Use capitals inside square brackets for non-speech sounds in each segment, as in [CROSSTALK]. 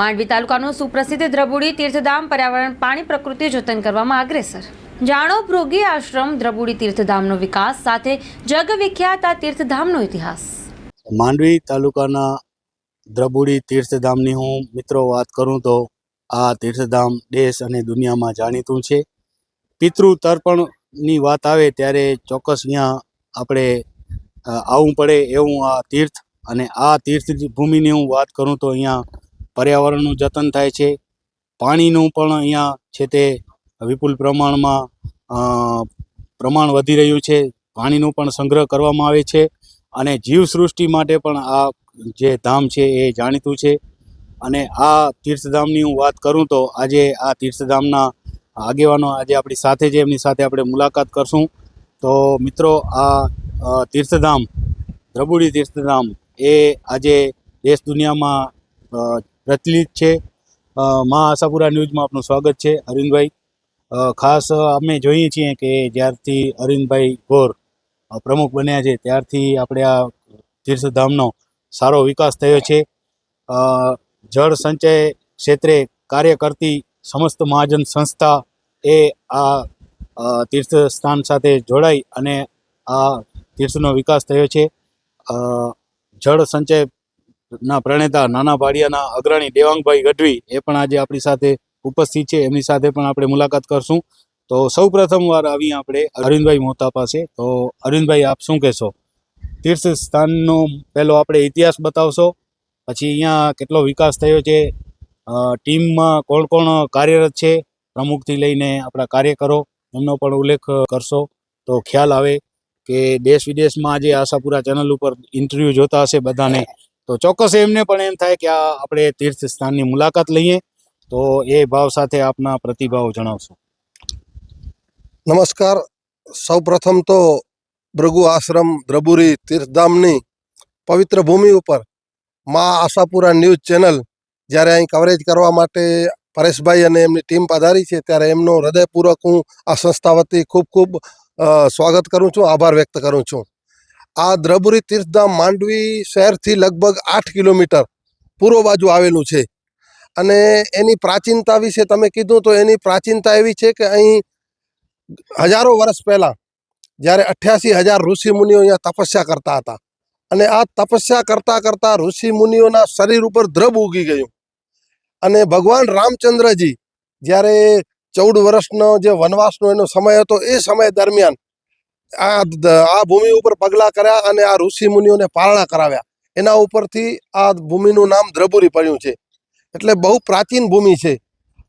માંડવી તાલુકાનું સુપ્રસિદ્ધ દ્રબુડી તીર્થધામ પર્યાવરણ પાણી પ્રકૃતિ જતન કરવામાં અગ્રેસર. જાણો, ભૃગી આશ્રમ દ્રબુડી તીર્થધામનો વિકાસ સાથે જગવિખ્યાત આ તીર્થધામનો ઇતિહાસ. માંડવી તાલુકાના દ્રબુડી તીર્થધામની હું મિત્રો વાત કરું તો આ તીર્થધામ દેશ અને દુનિયામાં જાણીતું છે. પિતૃ તર્પણની વાત આવે ત્યારે ચોક્કસ અહીંયા આપણે આવવું પડે એવું આ તીર્થ અને આ તીર્થ ભૂમિની હું વાત કરું તો અહીંયા પર્યાવરણનું જતન થાય છે. પાણીનું પણ અહીંયા છે તે વિપુલ પ્રમાણમાં પ્રમાણ વધી રહ્યું છે. પાણીનું પણ સંગ્રહ કરવામાં આવે છે અને જીવસૃષ્ટિ માટે પણ આ જે ધામ છે એ જાણીતું છે. અને આ તીર્થધામની હું વાત કરું તો આજે આ તીર્થધામના આગેવાનો આજે આપણી સાથે છે. એમની સાથે આપણે મુલાકાત કરશું. તો મિત્રો, આ તીર્થધામ, દ્રબુડી તીર્થધામ એ આજે દેશ દુનિયામાં પ્રચલિત છે. મા આશાપુરા ન્યૂઝમાં આપનું સ્વાગત છે. અરવિંદભાઈ ખાસ અમે જોઈએ છીએ કે જ્યારથી અરવિંદભાઈ ગોર પ્રમુખ બન્યા છે, ત્યારથી આપણે આ તીર્થધામનો સારો વિકાસ થયો છે. જળ સંચય ક્ષેત્રે કાર્ય કરતી સમસ્ત મહાજન સંસ્થા એ આ તીર્થ સ્થાન સાથે જોડાઈ અને આ તીર્થનો વિકાસ થયો છે. જળ જળ સંચયના પ્રણેતા, નાના ભાડિયાના અગ્રણી દેવાંગભાઈ ગઢવી એ પણ આજે આપણી સાથે ઉપસ્થિત છે. એમની સાથે પણ આપણે મુલાકાત કરશું. તો સૌ પ્રથમ વાર આવી આપણે અરવિંદભાઈ મોતા પાસે. તો અરવિંદભાઈ, આપ શું કહેશો? તીર્થ સ્થાનનો પહેલો આપણે ઇતિહાસ બતાવશો. પછી અહીંયા કેટલો વિકાસ થયો છે. ટીમમાં કોણ કોણ કાર્યરત છે? પ્રમુખથી લઈને આપણા કાર્યકરો, એમનો પણ ઉલ્લેખ કરશો. તો ખ્યાલ આવે કે દેશ વિદેશમાં આજે આશાપુરા ચેનલ ઉપર ઇન્ટરવ્યૂ જોતા હશે બધાને. તો ચોક્કસ એમને પણ એમ થાય કે આ આપણે તીર્થ સ્થાનની મુલાકાત લઈએ. તો એ ભાવ સાથે આપના પ્રતિભાવ જણાવશો. નમસ્કાર. સૌ પ્રથમ તો ભૃગુ આશ્રમ દ્રબુરી તીર્થધામની પવિત્ર ભૂમિ ઉપર મા આશાપુરા ન્યૂઝ ચેનલ જ્યારે અહીં કવરેજ કરવા માટે પરેશભાઈ અને એમની ટીમ પધારી છે ત્યારે એમનો હૃદયપૂર્વક હું આ સંસ્થા વતી ખૂબ ખૂબ સ્વાગત કરું છું, આભાર વ્યક્ત કરું છું. આ દ્રબુરી તીર્થધામ માંડવી શહેરથી લગભગ આઠ કિલોમીટર પૂર્વ બાજુ આવેલું છે. અને એની પ્રાચીનતા વિશે તમે કીધું તો એની પ્રાચીનતા એવી છે કે અહીં હજારો વર્ષ પહેલાં જ્યારે અઠ્યાસી હજાર ઋષિમુનિઓ અહીંયા તપસ્યા કરતા હતા. અને આ તપસ્યા કરતા કરતા ઋષિમુનિઓના શરીર ઉપર દ્રબ ઉગી ગયું. અને ભગવાન રામચંદ્રજી જ્યારે ચૌદ વર્ષનો જે વનવાસનો એનો સમય હતો એ સમય દરમિયાન આ આ ભૂમિ ઉપર પગલાં કર્યા અને આ ઋષિ મુનિઓને પારણા કરાવ્યા. એના ઉપરથી આ ભૂમિનું નામ દ્રબુરી પડ્યું છે. એટલે બહુ પ્રાચીન ભૂમિ છે.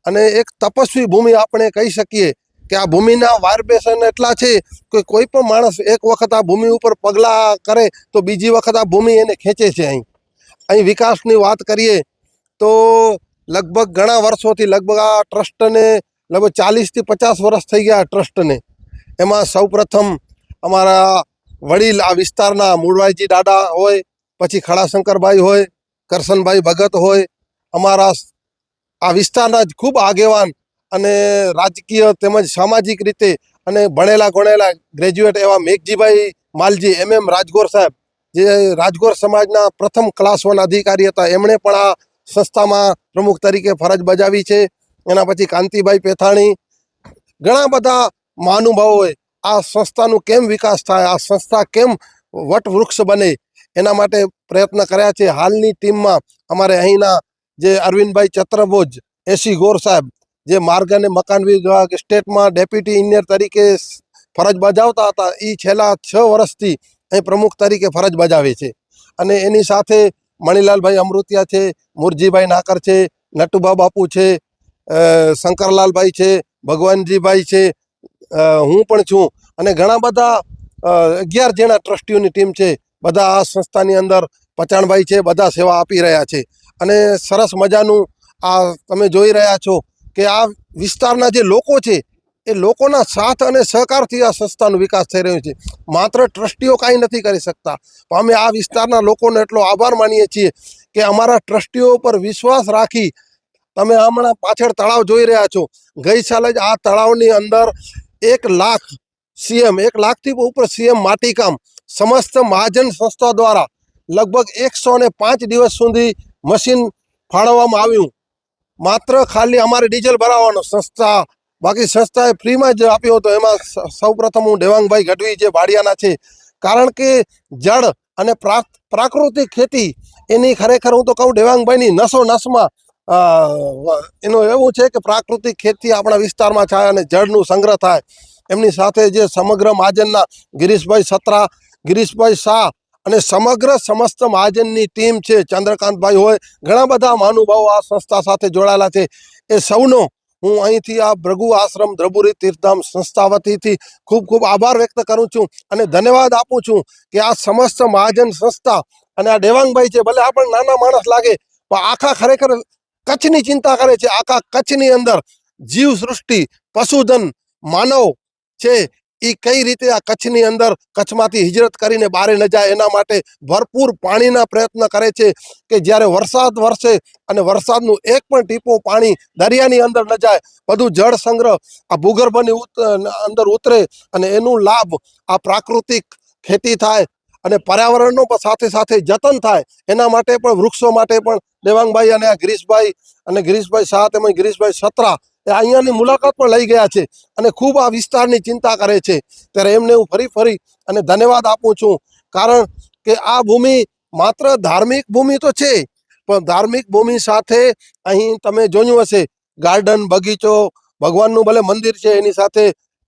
અને એક તપસ્વી ભૂમિ આપણે કહી શકીએ કે આ ભૂમિના વારબેસન એટલા છે કે કોઈ પણ માણસ એક વખત આ ભૂમિ ઉપર પગલાં કરે તો બીજી વખત આ ભૂમિ એને ખેંચે છે અહીં. અહીં વિકાસની વાત કરીએ તો લગભગ ઘણા વર્ષોથી લગભગ આ ટ્રસ્ટને લગભગ ચાલીસથી પચાસ વર્ષ થઈ ગયા ટ્રસ્ટને. એમાં સૌપ્રથમ અમારા વડીલ આ વિસ્તારના મૂળવાઈજી દાદા હોય, પછી ખડાશંકરભાઈ હોય, કરશનભાઈ ભગત હોય, અમારા આ વિસ્તારના જ ખૂબ આગેવાન અને રાજકીય તેમજ સામાજિક રીતે અને ભણેલા ગણેલા ગ્રેજ્યુએટ એવા મેઘજીભાઈ માલજી એમ એમ રાજગોર સાહેબ, જે રાજગોર સમાજના પ્રથમ ક્લાસ વન અધિકારી હતા. એમણે પણ આ સંસ્થામાં પ્રમુખ તરીકે ફરજ બજાવી છે. એના પછી કાંતિભાઈ પેથાણી, ઘણા બધા મહાનુભાવોએ આ સંસ્થાનું કેમ વિકાસ થાય? આ સંસ્થા કેમ વટવૃક્ષ બને? એના માટે પ્રયત્ન કર્યા છે. હાલની ટીમમાં અમારે અહીંના જે અરવિંદભાઈ ચત્રભોજ, એસી ગોર સાહેબ, જે માર્ગ અને મકાન વિભાગ સ્ટેટમાં ડેપ્યુટી ઇન્જિનિયર તરીકે ફરજ બજાવતા હતા એ છેલ્લા છ વર્ષથી અહીં પ્રમુખ તરીકે ફરજ બજાવે છે. અને એની સાથે મણિલાલભાઈ અમૃતિયા છે, મુરજીભાઈ નાકર છે નટુભા બાપુ છે શંકરલાલભાઈ છે, ભગવાનજીભાઈ છે હું પણ છું. અને ઘણા બધા અગિયાર જણા ટ્રસ્ટીઓની ટીમ છે, બધા આ સંસ્થાની અંદર પચાણભાઈ છે, બધા સેવા આપી રહ્યા છે. અને સરસ મજાનું આ તમે જોઈ રહ્યા છો કે આ વિસ્તારના જે લોકો છે, એ લોકોના સાથ અને સહકારથી આ સંસ્થાનો વિકાસ થઈ રહ્યો છે. માત્ર ટ્રસ્ટીઓ કાંઈ નથી કરી શકતા. પણ અમે આ વિસ્તારના લોકોનો એટલો આભાર માનીએ છીએ કે અમારા ટ્રસ્ટીઓ ઉપર વિશ્વાસ રાખી તમે હમણાં પાછળ તળાવ જોઈ રહ્યા છો. ગઈ સાલે જ આ તળાવની અંદર એક લાખ સીએમ, એક લાખથી ઉપર સીએમ માટીકામ સમસ્ત મહાજન સંસ્થા દ્વારા લગભગ એકસો પાંચ દિવસ સુધી મશીન ફાળવવામાં આવ્યું. માત્ર ખાલી અમારે ડીઝલ ભરાવવાનો સંસ્થા, બાકી સંસ્થાએ ફ્રીમાં જ આપ્યો હતો. એમાં સૌપ્રથમ હું દેવાંગભાઈ ગઢવી જે ભાડિયાના છે. કારણ કે જળ અને પ્રા- પ્રાકૃતિક ખેતી એની ખરેખર હું તો કહું, દેવાંગભાઈની નસો નસમાં એનું એવું છે કે પ્રાકૃતિક ખેતી આપણા વિસ્તારમાં થાય અને જળનું સંગ્રહ થાય. એમની સાથે જે સમગ્ર મહાજનના ગિરીશભાઈ સત્રા, ગિરીશભાઈ શાહ અને સમગ્ર સમસ્ત મહાજનની ટીમ છે, ચંદ્રકાંતભાઈ હોય, ઘણા બધા મહાનુભાવો આ સંસ્થા સાથે જોડાયેલા છે. એ સૌનો હું અહીંથી આ ભૃગુ આશ્રમ દ્રબુરી તીર્થધામ સંસ્થા વતીથી ખૂબ ખૂબ આભાર વ્યક્ત કરું છું અને ધન્યવાદ આપું છું કે આ સમસ્ત મહાજન સંસ્થા અને આ દેવાંગભાઈ છે, ભલે આપણને નાના માણસ લાગે, પણ આખા ખરેખર કચ્છની ચિંતા કરે છે. આખા કચ્છની અંદર જીવ સૃષ્ટિ, પશુધન, માનવ છે. એ કઈ રીતે આ કચ્છની અંદર કચ્છમાંથી હિજરત કરીને બહાર ન જાય એના માટે ભરપૂર પાણીના પ્રયત્ન કરે છે કે જ્યારે વરસાદ વરસે અને વરસાદનું એક પણ ટીપો પાણી દરિયાની અંદર ન જાય, બધું જળ સંગ્રહ, આ ભૂગર્ભની અંદર ઉતરે અને એનું લાભ આ પ્રાકૃતિક ખેતી થાય અને પર્યાવરણનો પણ સાથે સાથે જતન થાય, એના માટે પણ વૃક્ષો માટે પણ દેવાંગભાઈ અને આ ગિરીશભાઈ અને ગિરીશભાઈ શાહ તેમજ ગિરીશભાઈ સત્રા એ અહીંયાની મુલાકાત પણ લઈ ગયા છે અને ખૂબ આ વિસ્તારની ચિંતા કરે છે. ત્યારે એમને હું ફરી ફરી અને ધન્યવાદ આપું છું. કારણ કે આ ભૂમિ માત્ર ધાર્મિક ભૂમિ તો છે, પણ ધાર્મિક ભૂમિ સાથે અહીં તમે જોયું હશે. ગાર્ડન, બગીચો, ભગવાનનું ભલે મંદિર છે એની સાથે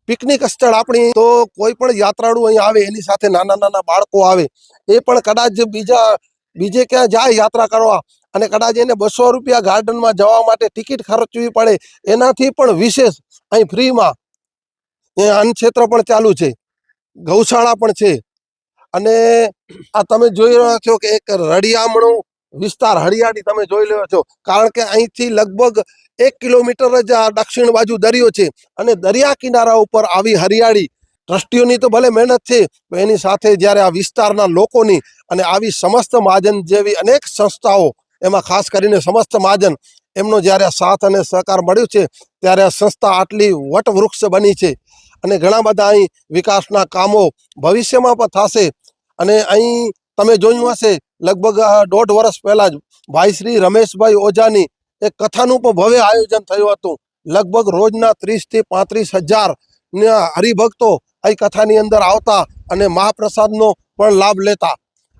પિકનિક સ્થળ આપણી, તો કોઈ પણ યાત્રાળુ અહીં આવે, એની સાથે નાના નાના બાળકો આવે, એ પણ કદાચ બીજા, બીજે ક્યાં જાય યાત્રા કરવા અને કદાચ એને બસો રૂપિયા ગાર્ડનમાં જવા માટે ટિકિટ ખર્ચવી પડે, એનાથી પણ વિશેષ અહીં ફ્રીમાં અન્નક્ષેત્ર અન્ન ક્ષેત્ર પણ ચાલુ છે, ગૌશાળા પણ છે. અને આ તમે જોઈ રહ્યા છો કે એક રડિયામણો વિસ્તાર હરિયાળી તમે જોઈ લો છો. કારણ કે અહીંથી લગભગ એક કિલોમીટર જ આ દક્ષિણ બાજુ દરિયો છે અને દરિયા કિનારા ઉપર આવી હરિયાળી. ટ્રસ્ટીઓની તો ભલે મહેનત છે, પણ એની સાથે જ્યારે આ વિસ્તારના લોકોની અને આવી સમસ્ત મહાજન જેવી અનેક સંસ્થાઓ, એમાં ખાસ કરીને સમસ્ત મહાજન, એમનો જ્યારે સાથ અને સહકાર મળ્યો છે, ત્યારે આ સંસ્થા આટલી વટવૃક્ષ બની છે. અને ઘણા બધા અહીં વિકાસના કામો ભવિષ્યમાં પણ થશે. અને અહીં તમે જોયું હશે, લગભગ દોઢ વર્ષ પહેલા જ ભાઈ શ્રી રમેશભાઈ ઓઝાની એક કથાનું પણ ભવ્ય આયોજન થયું હતું. લગભગ રોજના ત્રીસથી પાંત્રીસ હજાર હરિભક્તો અહીં કથાની અંદર આવતા અને મહાપ્રસાદનો પણ લાભ લેતા.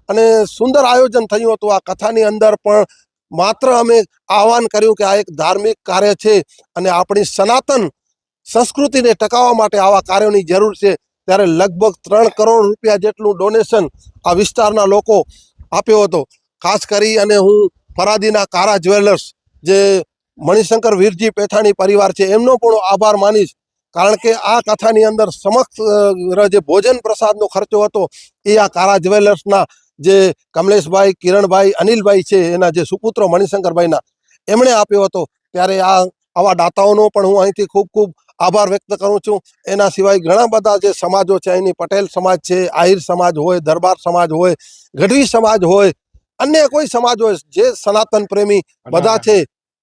અને સુંદર આયોજન થયું હતું આ કથાની અંદર પણ માત્ર અમે આહવાન કર્યું કે આ એક ધાર્મિક કાર્ય છે અને આપણી સનાતન સંસ્કૃતિને ટકાવવા માટે આવા કાર્યોની જરૂર છે. ત્યારે લગભગ ત્રણ કરોડ રૂપિયા જેટલું ડોનેશન આ વિસ્તારના લોકો આપ્યો હતો. ખાસ કરી અને હું ફરાદીના કારા જ્વેલર્સ જે મણિશંકર વીરજી પેથાણી પરિવાર છે, એમનો પણ આભાર માનીશ. કારણ કે આ કથાની અંદર સમક્ષ જે ભોજન પ્રસાદનો ખર્ચો હતો, એ આ કારા જ્વેલર્સના જે કમલેશભાઈ, કિરણભાઈ, અનિલભાઈ છે, એના જે સુપુત્રો મણિશંકરભાઈના, એમણે આપ્યો હતો. ત્યારે આ આવા દાતાઓનો પણ હું અહીંથી ખૂબ ખૂબ આભાર વ્યક્ત કરું છું. એના સિવાય ઘણા બધા જે સમાજો છે અહીંની પટેલ સમાજ છે આહિર સમાજ હોય દરબાર સમાજ હોય ગઢવી સમાજ હોય અન્ય કોઈ સમાજ હોય જે સનાતન પ્રેમી બધા છે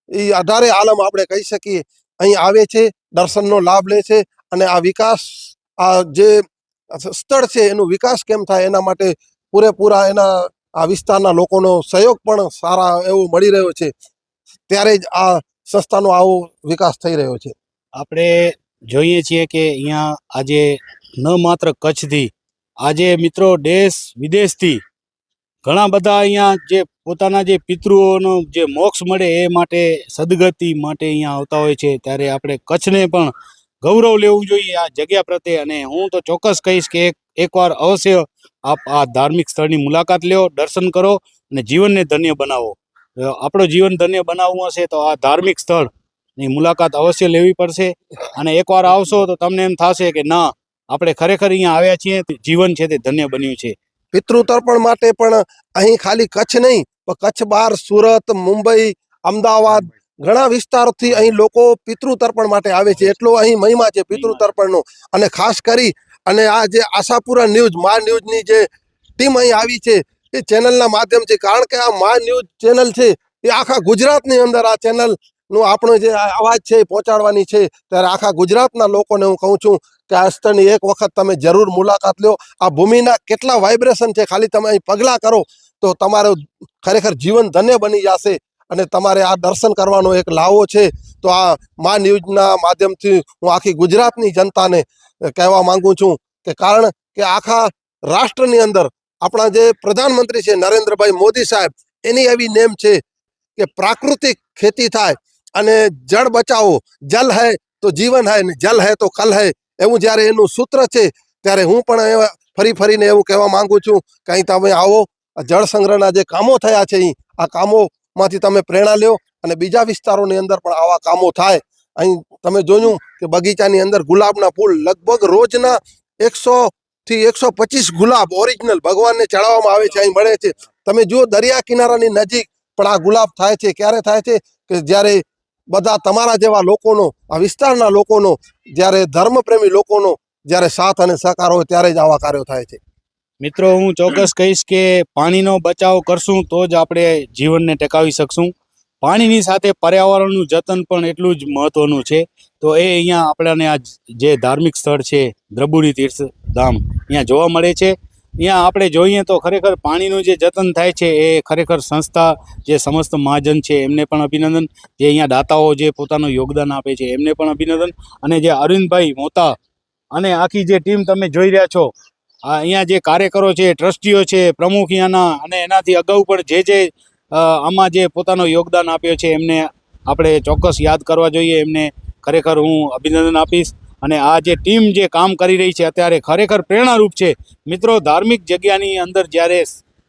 એ અઢારે આલમ આપણે કહી શકીએ. અહીં આવે છે દર્શનનો લાભ લે છે અને આ વિકાસ આ જે સ્થળ છે એનો વિકાસ કેમ થાય એના માટે પૂરેપૂરા એના આ વિસ્તારના લોકોનો સહયોગ પણ સારા એવો મળી રહ્યો છે. ત્યારે જ આ સંસ્થાનો આવો વિકાસ થઈ રહ્યો છે. આપણે જોઈએ છીએ કે અહીંયા આજે ન માત્ર કચ્છથી, આજે મિત્રો દેશ વિદેશથી ઘણા બધા અહીંયા જે પોતાના જે પિતૃઓનો જે મોક્ષ મળે એ માટે સદગતિ માટે અહીંયા આવતા હોય છે. ત્યારે આપણે કચ્છને પણ ગૌરવ લેવું જોઈએ આ જગ્યા પ્રત્યે. અને હું તો ચોક્કસ કહીશ કે એકવાર અવશ્ય આપ આ ધાર્મિક સ્થળની મુલાકાત લ્યો, દર્શન કરો અને જીવનને ધન્ય બનાવો. આપણો જીવન ધન્ય બનાવવું હશે તો આ ધાર્મિક સ્થળ મુલાકાત અવશ્ય લેવી પડશે. અને એકવાર આવશો તો તમને એમ થશે કે ના, આપણે ખરેખર અહીંયા આવ્યા છીએ જીવન છે તે ધન્ય બન્યું છે. પિતૃ માટે પણ અહીં ખાલી કચ્છ નહીં, પણ કચ્છ બહાર સુરત, મુંબઈ, અમદાવાદ ઘણા વિસ્તારથી અહીં લોકો પિતૃ તર્પણ માટે આવે છે. એટલો અહીં મહિમા છે પિતૃ તર્પણનો અને ખાસ કરી અને આ જે આશાપુરા ન્યૂઝ, મા ન્યૂઝની જે ટીમ અહીં આવી છે, એ ચેનલના માધ્યમથી, કારણ કે આ મા ન્યૂઝ ચેનલ છે, એ આખા ગુજરાતની અંદર આ ચેનલ નું આપણો જે અવાજ છે એ પહોંચાડવાની છે. ત્યારે આખા ગુજરાતના લોકોને હું કહું છું કે આ સ્થળની એક વખત તમે જરૂર મુલાકાત લો. આ ભૂમિના કેટલા વાઇબ્રેશન છે ખાલી તમે અહીં પગલાં કરો તો તમારું ખરેખર જીવન ધન્ય બની જશે અને તમારે આ દર્શન કરવાનો એક લાવો છે. તો આ મા ન્યૂઝના માધ્યમથી હું આખી ગુજરાતની જનતાને કહેવા માંગુ છું કે કારણ કે આખા રાષ્ટ્રની અંદર આપણા જે પ્રધાનમંત્રી છે નરેન્દ્રભાઈ મોદી સાહેબ એની એવી નેમ છે કે પ્રાકૃતિક ખેતી થાય અને જળ બચાવો, જલ હૈ તો જીવન હૈ, જલ હૈ તો કલ હૈ, એવું જ્યારે એનું સૂત્ર છે, ત્યારે હું પણ ફરી ફરીને એવું કહેવા માંગુ છું કે અહીં તમે આવો જળ સંગ્રહના જે કામો થયા છે અહીં, આ કામોમાંથી તમે પ્રેરણા લ્યો અને બીજા વિસ્તારોની અંદર પણ આવા કામો થાય. અહીં તમે જોયું કે બગીચાની અંદર ગુલાબના ફૂલ, લગભગ રોજના એકસો થી એકસો પચીસ ગુલાબ ઓરિજિનલ ભગવાનને ચડાવવામાં આવે છે, અહીં મળે છે. તમે જુઓ દરિયા કિનારાની નજીક પણ આ ગુલાબ થાય છે. ક્યારે થાય છે? કે જ્યારે બધા તમારા જેવા લોકોનો, આ વિસ્તારના લોકોનો, જ્યારે ધર્મપ્રેમી લોકોનો જ્યારે સાથ અને સહકાર હોય ત્યારે જ આવા કાર્યો થાય છે. મિત્રો, હું ચોક્કસ કહીશ કે પાણીનો બચાવ કરશું તો જ આપણે જીવનને ટકાવી શકશું. પાણીની સાથે પર્યાવરણનું જતન પણ એટલું જ મહત્વનું છે. તો એ અહીંયા આપણાને આ જે ધાર્મિક સ્થળ છે દ્રબુડી તીર્થ ધામ અહીંયા જોવા મળે છે. અહીંયા આપણે જોઈએ તો ખરેખર પાણીનું જે જતન થાય છે એ ખરેખર સંસ્થા, જે સમસ્ત મહાજન છે, એમને પણ અભિનંદન. જે અહીંયા દાતાઓ જે પોતાનું યોગદાન આપે છે, એમને પણ અભિનંદન. અને જે અરવિંદભાઈ મોતા અને આખી જે ટીમ તમે જોઈ રહ્યા છો, આ અહીંયા જે કાર્યકરો છે, ટ્રસ્ટીઓ છે, પ્રમુખ અહીંયાના અને એનાથી અગાઉ પણ જે જે આમાં જે પોતાનો યોગદાન આપ્યો છે, એમને આપણે ચોક્કસ યાદ કરવા જોઈએ. એમને ખરેખર હું અભિનંદન આપીશ. અને આ જે ટીમ જે કામ કરી રહી છે અત્યારે ખરેખર પ્રેરણારૂપ છે. મિત્રો, ધાર્મિક જગ્યાની અંદર જ્યારે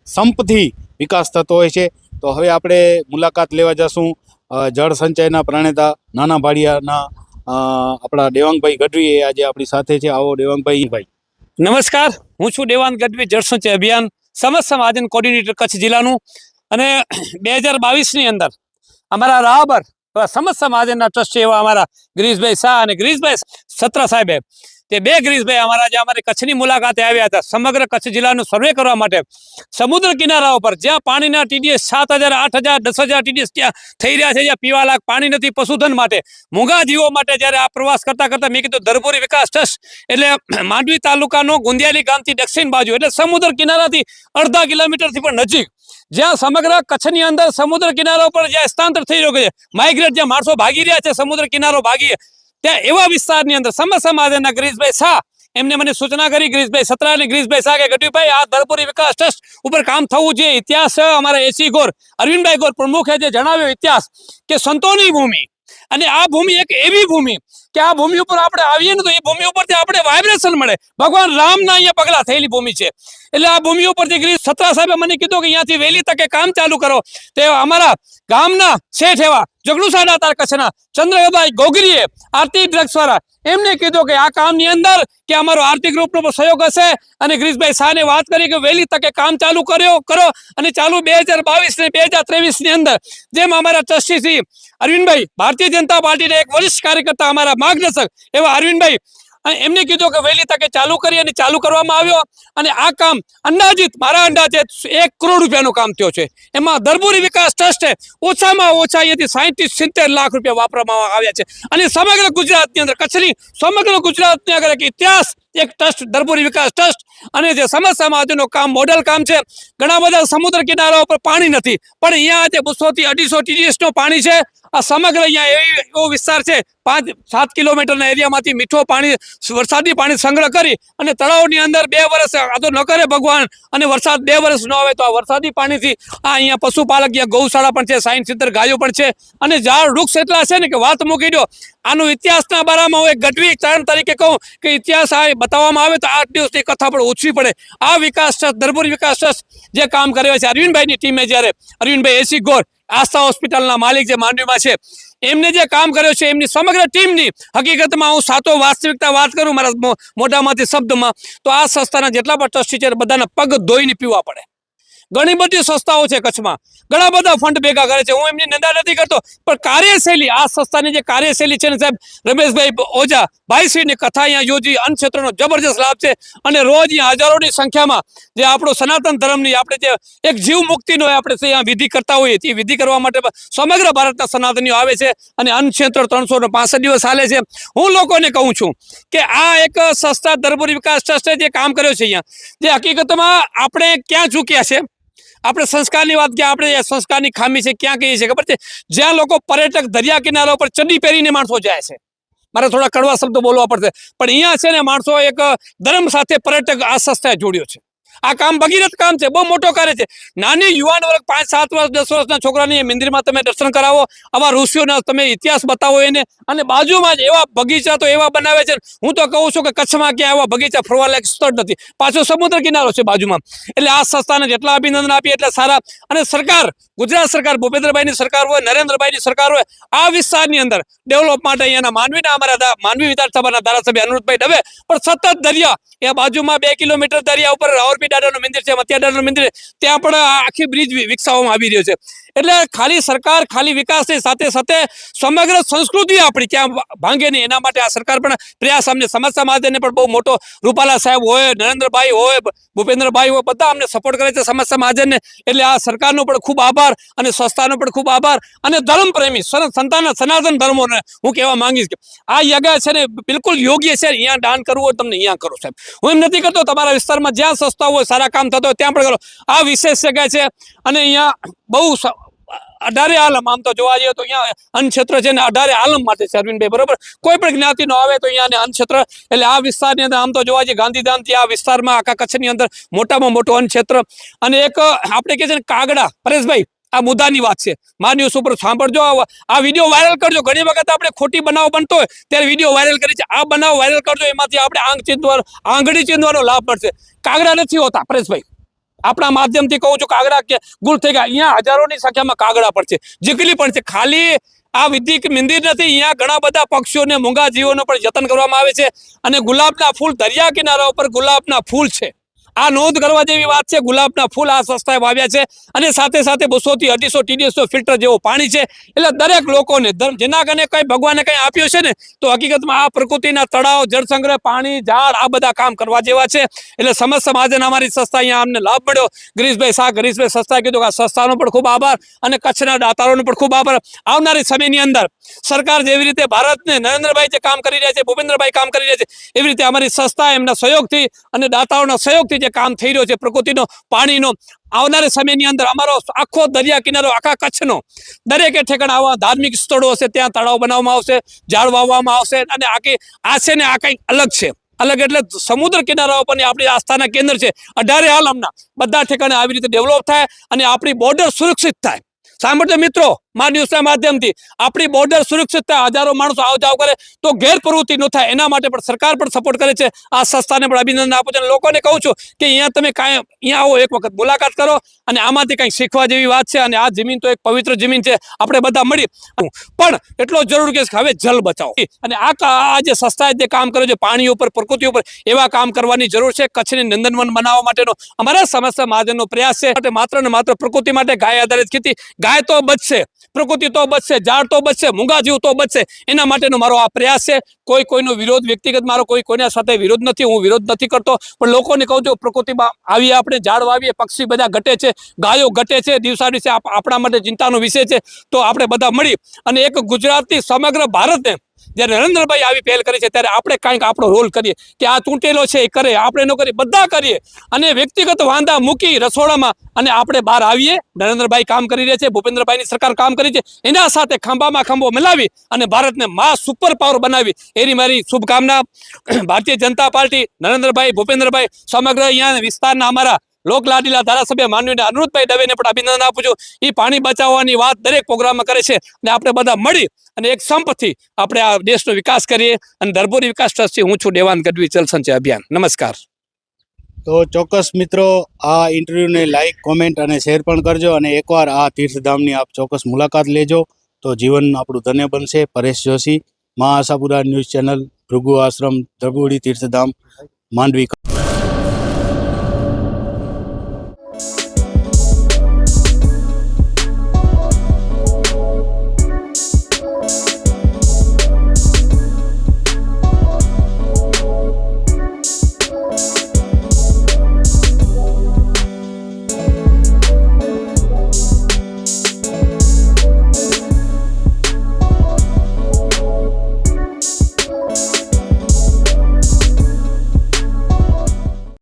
સંપથી વિકાસ થતો હોય છે, તો હવે આપણે મુલાકાત લેવા જશું જળ સંચયના પ્રણેતા નાના ભાડિયાના આપણા દેવાંગભાઈ ગઢવી એ આજે આપણી સાથે છે. આવો દેવાંગભાઈ. ભાઈ નમસ્કાર, હું છું દેવાંગ ગઢવી જળસંચય અભિયાન સમસ્ત મહાજન કોર્ડિનેટર કચ્છ જિલ્લાનું. અને બે હજાર બાવીસની અંદર અમારા રાહબર એવા સમસ્ત સમાજના ટ્રસ્ટી એવા અમારા ગિરીશભાઈ શાહ અને ગિરીશભાઈ સત્ર સાહેબે. તે બે ગિરીશભાઈ અમારા જે અમારી કચ્છની મુલાકાતે આવ્યા હતા, સમગ્ર કચ્છ જિલ્લાનું સર્વે કરવા માટે. સમુદ્ર કિનારા ઉપર જ્યાં પાણીના ટીડીએસ સાત હજાર, આઠ હજાર, દસ હજાર ટીડીએસ ત્યાં થઈ રહ્યા છે, જ્યાં પીવા લાયક પાણી નથી, પશુધન માટે. મૂંગા જીવો માટે જ્યારે આ પ્રવાસ કરતા કરતા મેં કીધું ધરપુરી વિકાસ ટ્રસ્ટ, એટલે માંડવી તાલુકાનો ગુંદિયાલી ગામથી દક્ષિણ બાજુ, એટલે સમુદ્ર કિનારાથી અડધા કિલોમીટરથી પણ નજીક. જ્યાં સમગ્ર કચ્છની અંદર સમુદ્ર કિનારો પર જ્યાં સ્થાંતર થઈ રહ્યો છે માઇગ્રેટ જ્યાં માણસો ભાગી રહ્યા છે સમુદ્ર કિનારો ભાગી, ત્યાં એવા વિસ્તારની અંદર સમ મહાજનના ગિરીશભાઈ શાહ, એમને મને સૂચના કરી, ગિરીશભાઈ સત્રા અને ગિરીશભાઈ શાહ કે, ગઢવીભાઈ, આ ધરપુરી વિકાસ ટ્રસ્ટ ઉપર કામ થવું જોઈએ. ઇતિહાસ અમારા એસી ગોર, અરવિંદભાઈ ગોર પ્રમુખે જે જણાવ્યો ઇતિહાસ કે સંતોની ભૂમિ, અને આ ભૂમિ એક એવી ભૂમિ કે આ ભૂમિ ઉપર આપણે આવીએ ને તો એ ભૂમિ ઉપરથી આપણે વાઇબ્રેશન મળે. ભગવાન રામના અહીંયા પગલા થયેલી ભૂમિ છે. એટલે આ ભૂમિ ઉપરથી ગિરીશ સત્રા સાહેબે મને કીધું કે અહીંયાથી વહેલી તકે કામ ચાલુ કરો. તે અમારા ગામના શેઠ એવા જગડુસા દાતાર કચ્છના ચંદ્રભાઈ ગોગરીએ આરતી ડ્રગ્સ વાળા એમને કીધું કે આ કામની અંદર કે અમારો આર્થિક રૂપનો સહયોગ હશે. અને ગ્રીશભાઈ શાહને વાત કરી કે વહેલી તકે કામ ચાલુ કર્યો, કરો. અને ચાલુ બે હજાર બાવીસ બે હજાર ત્રેવીસની અંદર જેમ અમારા ટ્રસ્ટી શ્રી અરવિંદભાઈ, ભારતીય જનતા પાર્ટીના એક વરિષ્ઠ કાર્યકર્તા અમારા માર્ગદર્શક એવા અરવિંદભાઈ એમને કીધું કે વહેલી તકે ચાલુ કરી અને ચાલુ કરવામાં આવ્યો. અને આ કામ અંદાજિત મારા અંદાજે એક કરોડ રૂપિયાનું કામ થયો છે. એમાં દરબુરી વિકાસ ટ્રસ્ટે ઓછામાં ઓછા અહીંયાથી સાહીઠથી સિત્તેર લાખ રૂપિયા વાપરવામાં આવ્યા છે. અને સમગ્ર ગુજરાતની અંદર કચ્છની સમગ્ર ગુજરાતની આગળ એક ઇતિહાસ એક ટ્રસ્ટ ધરપુરી વિકાસ ટ્રસ્ટ અને જે સમાજ સમાજનું કામ મોડલ કામ છે. ઘણા બધા સમુદ્ર કિનારા ઉપર પાણી નથી. પણ અહીંયા જે બસોથી અઢીસો TDS પાણી છે, આ સમગ્ર અહીંયા એવો વિસ્તાર છે. પાંચ, સાત કિલોમીટરના એરિયામાંથી મીઠો પાણી, વરસાદી પાણી સંગ્રહ કરી અને તળાવની અંદર બે વર્ષ આ તો ન કરે ભગવાન, અને વરસાદ બે વર્ષ ન આવે તો આ વરસાદી પાણીથી આ અહીંયા પશુપાલક, અહીંયા ગૌશાળા પણ છે સાઈઠ સિત્તેર ગાયો પણ છે. અને ઝાડ વૃક્ષ એટલા છે ને કે વાત મૂકી દો આનું ઇતિહાસના બારામાં હું એક ગઢવી ચારણ તરીકે કહું કે ઇતિહાસ આ બતાવવામાં આવે તો આઠ દિવસની કથા પણ ઓછી પડે. આ વિકાસ ટ્રસ્ટ ધરપુર વિકાસ ટ્રસ્ટ જે કામ કરે છે, અરવિંદભાઈની ટીમે જ્યારે અરવિંદભાઈ એસી ગોર આસ્થા હોસ્પિટલના માલિક જે માંડવીમાં છે, એમને જે કામ કર્યો છે, એમની સમગ્ર ટીમની હકીકતમાં હું સાતો વાસ્તવિકતા વાત કરું મારા મોઢામાંથી શબ્દમાં, તો આ સંસ્થાના જેટલા પણ ટ્રસ્ટી છે બધાના પગ ધોઈને પીવા પડે. ઘણી બધી સંસ્થાઓ છે કચ્છમાં. ઘણા બધા ફંડ ભેગા કરે છે. હું એમની નિંદા નથી કરતો, પણ કાર્યશૈલી, આ સંસ્થાની જે કાર્યશૈલી છે ને સાહેબ, રમેશભાઈ ઓઝા, ભાઈશ્રીની કથા અહીંયા યોજી, અન્ન ક્ષેત્રનો જબરજસ્ત લાભ છે. અને રોજ અહીંયા હજારોની સંખ્યામાં જે આપણો સનાતન ધર્મની આપણે જે એક જીવ મુક્તિનો આપણે અહીંયા વિધિ કરતા હોઈએ તે વિધિ કરવા માટે સમગ્ર ભારતના સનાતનીઓ આવે છે અને અન્ન ક્ષેત્ર ત્રણસો દિવસ હાલે છે. હું લોકોને કહું છું કે આ એક સંસ્થા ધર્મપુરી વિકાસ ટ્રસ્ટે જે કામ કર્યો છે અહીંયા, જે હકીકતમાં આપણે ક્યાં ચૂક્યા છે? આપણે સંસ્કારની વાત કે આપણે સંસ્કારની ખામી છે, ક્યાં કહીએ છીએ? ખબર છે? જ્યાં લોકો પર્યટક દરિયા કિનારા ઉપર ચડ્ડી પહેરીને માણસો જાય છે. મારે થોડા કડવા શબ્દો બોલવા પડશે. પણ અહીંયા છે ને માણસો એક ધર્મ સાથે પર્યટક આ સંસ્થાએ જોડ્યો છે. આ કામ ભગીરથ કામ છે, બહુ મોટો કાર્ય છે. નાની યુવાન વર્ગ, પાંચ, સાત વર્ષ, દસ વર્ષના છોકરાની મંદિરમાં તમે દર્શન કરાવો. આવા ઋષિઓના તમે ઇતિહાસ બતાવો એને. અને બાજુમાં જ એવા બગીચા તો એવા બનાવે છે. હું તો કહું છું કે કચ્છમાં ક્યાં એવા બગીચા ફરવા લાયક સ્થળ નથી. પાછો સમુદ્ર કિનારો છે બાજુમાં. એટલે આ સંસ્થાને જેટલા અભિનંદન આપીએ એટલા સારા. અને સરકાર, ગુજરાત સરકાર, ભૂપેન્દ્રભાઈની સરકાર હોય, નરેન્દ્રભાઈની સરકાર હોય, આ વિસ્તારની અંદર ડેવલપ માટે અહીંયાના માનવીના અમારા માનવી વિધાનસભાના ધારાસભ્ય અનુરૂધભાઈ દવે પણ સતત દરિયા, એ બાજુમાં બે કિલોમીટર દરિયા ઉપર રાવરપી દાદાનું મંદિર છે મતિયા દાદાનું મંદિર ત્યાં પણ આખી બ્રિજ વિકસાવવામાં આવી રહ્યો છે. એટલે ખાલી સરકાર, ખાલી વિકાસની સાથે સાથે સમગ્ર સંસ્કૃતિ આપણી ક્યાં ભાંગે નહીં, એના માટે આ સરકાર પણ પ્રયાસ અમને સમાજ સમાજને પણ બહુ મોટો રૂપાલા સાહેબ હોય, નરેન્દ્રભાઈ હોય, ભૂપેન્દ્રભાઈ હોય, બધા અમને સપોર્ટ કરે છે સમાજ સમાજને. એટલે આ સરકારનો પણ ખૂબ આભાર અને સંસ્થાનો પણ ખૂબ આભાર અને ધર્મ પ્રેમી સન- સંતાન, સનાતન ધર્મોને હું કહેવા માંગીશ કે આ યજ્ઞ છે ને બિલકુલ યોગ્ય છે, અહીંયા દાન કરવું હોય તમને અહીંયા કરો સાહેબ. હું એમ નથી કરતો તમારા વિસ્તારમાં જ્યાં સસ્તા હોય, સારા કામ થતો હોય ત્યાં પણ કરો. આ વિશેષ જગ્યા છે અને અહીંયા બહુ અઢારે આલમ, આમ તો જોવા જઈએ તો અહીંયા અન્નક્ષેત્ર છે ને અઢારે આલમ માટે છે, અરવિંદભાઈ, બરોબર? કોઈ પણ જ્ઞાતિનો આવે તો અહીંયા અન્નક્ષેત્ર, એટલે આ વિસ્તારની અંદર આમ તો જોવા જઈએ ગાંધીધામથી આ વિસ્તારમાં આખા કચ્છની અંદર મોટામાં મોટું અન્નક્ષેત્ર. અને એક આપણે કહે છે ને કાગડા, પરેશભાઈ, આ મુદ્દાની વાત છે. મા ન્યૂઝ ઉપર સાંભળજો આ વીડિયો વાયરલ કરજો. ઘણી વખત આપણે ખોટી બનાવ બનતો હોય, ત્યારે વીડિયો વાયરલ કરી છે આ બનાવ વાયરલ કરજો, એમાંથી આપણે આંગ ચીંધવાનો, આંગળી ચીંધવાનો લાભ મળશે. કાગડા નથી હોતા, પરેશભાઈ. આપણા માધ્યમથી કહું છું કાગડા કે ગુલ થઈ ગયા. અહીંયા હજારોની સંખ્યામાં કાગડા પણ છે. જીકલી પણ છે. ખાલી આ વિધિક મંદિર નથી, અહીંયા ઘણા બધા પક્ષીઓને મૂંગા જીવોનો પણ જતન કરવામાં આવે છે. અને ગુલાબના ફૂલ દરિયા કિનારા ઉપર ગુલાબના ફૂલ છે. આ નોંધ કરવા જેવી વાત છે. ગુલાબના ફૂલ આ સંસ્થાએ વાવ્યા છે અને સાથે સાથે બસો થી અઢીસો ટીડીએસ ફિલ્ટર જેવું પાણી છે. એટલે દરેક લોકોને જેના કને કઈ ભગવાને કઈ આપ્યું છે ને, તો હકીકતમાં આ પ્રકૃતિના તળાવ, જળ સંગ્રહ, પાણી, ઝાડ આ બધા કામ કરવા જેવા છે. એટલે સમસ્ત સમાજને અમારી સંસ્થા અહીંયા અમને લાભ મળ્યો. ગિરીશભાઈ શાહ, ગિરીશભાઈ સંસ્થાએ કીધું કે આ સંસ્થાનો પણ ખૂબ આભાર અને કચ્છના દાતારોનો પણ ખૂબ આભાર. આવનારી સમયની અંદર સરકાર જેવી રીતે ભારતને નરેન્દ્રભાઈ જે કામ કરી રહ્યા છે, ભૂપેન્દ્રભાઈ કામ કરી રહ્યા છે, એવી રીતે અમારી સંસ્થા એમના સહયોગથી અને દાતાઓના સહયોગથી જે કામ થઈ રહ્યો છે, પ્રકૃતિનો, પાણીનો, આવનારા સમયની અંદર અમારો આખો દરિયા કિનારો, આખા કચ્છનો, દરેકે ઠેકાણે આવા ધાર્મિક સ્થળો હશે, ત્યાં તળાવ બનાવવામાં આવશે, ઝાડ વાવવામાં આવશે, અને આખી, આ છે ને આ કંઈક અલગ છે. અલગ એટલે સમુદ્ર કિનારા ઉપરની આપણી આસ્થાના કેન્દ્ર છે. અઢારે આલમના, બધા ઠેકાણે આવી રીતે ડેવલપ થાય, અને આપણી બોર્ડર સુરક્ષિત થાય. સાંભળજો મિત્રો મા માધ્યમથી આપણી બોર્ડર સુરક્ષિત થાય હજારો માણસો આવ જાવ કરે તો ગેરપ્રવૃત્તિ ન થાય. એના માટે પણ સરકાર પણ સપોર્ટ કરે છે. આ સંસ્થાને પણ અભિનંદન આપું છું અને લોકોને કહું છું કે અહીંયા તમે કાંઈ, અહીંયા આવો એક વખત મુલાકાત કરો અને આમાંથી કંઈક શીખવા જેવી વાત છે અને આ જમીન તો એક પવિત્ર જમીન છે. આપણે બધા મળી પણ એટલો જરૂર કે હવે જલ બચાવો. અને આ આ જે સંસ્થાએ જે કામ કર્યું છે પાણી ઉપર, પ્રકૃતિ ઉપર, એવા કામ કરવાની જરૂર છે. કચ્છને નંદનવન બનાવવા માટેનો અમારા સમસ્યા મહાજનનો પ્રયાસ છે. માત્ર ને માત્ર પ્રકૃતિ માટે ગાય આધારિત ખેતી. ગાય તો બચશે. પ્રકૃતિ તો બચશે, ઝાડ તો બચશે મૂંગા જીવ તો બચશે. એના માટેનો મારો આ પ્રયાસ છે. કોઈ કોઈનો વિરોધ, વ્યક્તિગત મારો કોઈ કોઈના સાથે વિરોધ નથી, હું વિરોધ નથી કરતો. પણ લોકોને કહું છું, પ્રકૃતિમાં આવીએ આપણે, ઝાડ વાવીએ, પક્ષી બધા ઘટે છે, ગાયો ઘટે છે, દિવસા દિવસે આપણા માટે ચિંતાનો વિષય છે. તો આપણે બધા મળી અને એક ગુજરાતની સમગ્ર ભારતને જ્યારે નરેન્દ્રભાઈ આવી પહેલ કરી છે, ત્યારે આપણે કાંઈક આપણો રોલ કરીએ. કે આ તૂટેલો છે, એ કરે, આપણે એનો કરીએ, બધા કરીએ. અને વ્યક્તિગત વાંધા મૂકી રસોડામાં અને આપણે બહાર આવીએ. નરેન્દ્રભાઈ કામ કરી રહ્યા છે, ભૂપેન્દ્રભાઈની સરકાર કામ કરી છે. એના સાથે ખંભામાં ખંભો મિલાવી અને ભારતને મા સુપર પાવર બનાવી. એની મારી શુભકામના. [CLEARS THROAT] ભારતીય જનતા પાર્ટી, નરેન્દ્રભાઈ, ભૂપેન્દ્રભાઈ, સમગ્ર અહીંયા વિસ્તારના અમારા લોકલાડીલા ધારાસભ્ય માનવીને અનુરોધભાઈ દવેને પણ અભિનંદન આપું છું. એ પાણી બચાવવાની વાત દરેક પ્રોગ્રામમાં કરે છે અને આપણે બધા મળી અને એક સંપથી આપણે આ દેશનો વિકાસ કરીએ અને ધરપુરી વિકાસ ટ્રસ્ટથી હું છું દેવાન ગઢવી જલસંચય અભિયાન. નમસ્કાર. તો ચોક્કસ મિત્રો, આ ઇન્ટરવ્યૂને લાઇક કોમેન્ટ અને શેર પણ કરજો અને એકવાર આ તીર્થધામની આપ ચોક્કસ મુલાકાત લેજો તો જીવન આપણું ધન્ય બનશે. પરેશ જોશી, મા આશાપુરા ન્યૂઝ ચેનલ, ભૃગુ આશ્રમ દ્રબુડી તીર્થધામ, માંડવી.